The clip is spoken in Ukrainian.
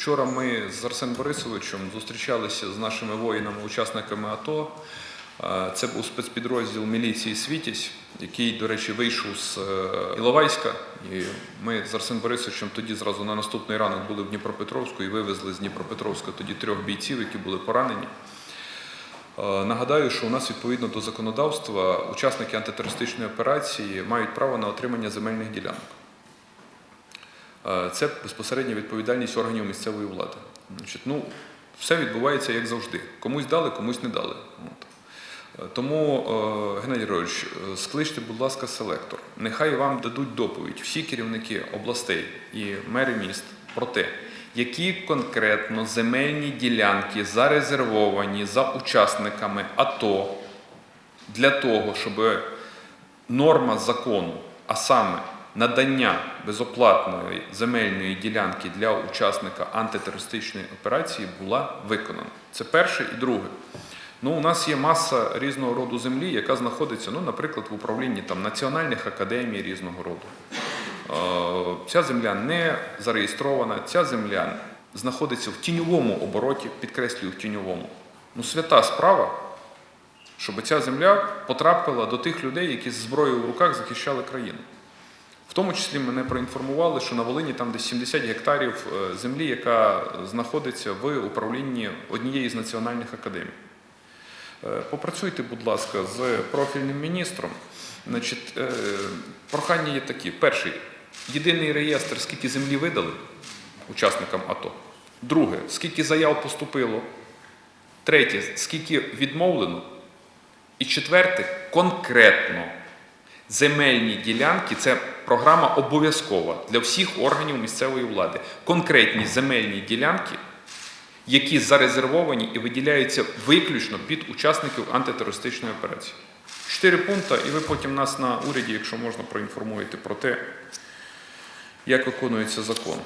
Вчора ми з Арсеном Борисовичем зустрічалися з нашими воїнами-учасниками АТО. Е, Це був спецпідрозділ міліції Світязь, який, до речі, вийшов з е, Іловайська. І ми з Арсеном Борисовичем тоді зразу на наступний ранок були в Дніпропетровську і вивезли з Дніпропетровська тоді трьох бійців, які були поранені. Е, Нагадаю, що у нас відповідно до законодавства учасники антитерористичної операції мають право на отримання земельних ділянок. Е, Це безпосередня відповідальність органів місцевої влади. Значить, ну, все відбувається як завжди. Комусь дали, комусь не дали. От. Е, Тому, е, Геннадій е, скличте, будь ласка, селектор. Нехай вам дадуть доповідь всі керівники областей і мери міст про те, які конкретно земельні ділянки зарезервовані за учасниками АТО для того, щоб норма закону, а саме надання безоплатної земельної ділянки для учасника антитерористичної операції була виконана. Це перше і друге. Ну, у нас є маса різного роду землі, яка знаходиться, ну, наприклад, в управлінні там, національних академій різного роду. Е, Ця земля не зареєстрована, ця земля знаходиться в тіньовому обороті, підкреслюю в тіньовому. Ну, свята справа, щоб ця земля потрапила до тих людей, які з зброєю в руках захищали країну. В тому числі мене проінформували, що на Волині там десь 70 гектарів е, землі, яка знаходиться в управлінні однієї з національних академій. Е, Попрацюйте, будь ласка, з профільним міністром. Значить, е, прохання є такі: перший єдиний реєстр, скільки землі видали учасникам АТО. Друге, скільки заяв поступило. Третє, скільки відмовлено. І четверте, конкретно земельні ділянки це програма обов'язкова для всіх органів місцевої влади. Конкретні земельні ділянки, які зарезервовані і виділяються виключно під учасників антитерористичної операції. Чотири пункти, і ви потім нас на уряді, якщо можна, проінформуєте про те, як виконується закон.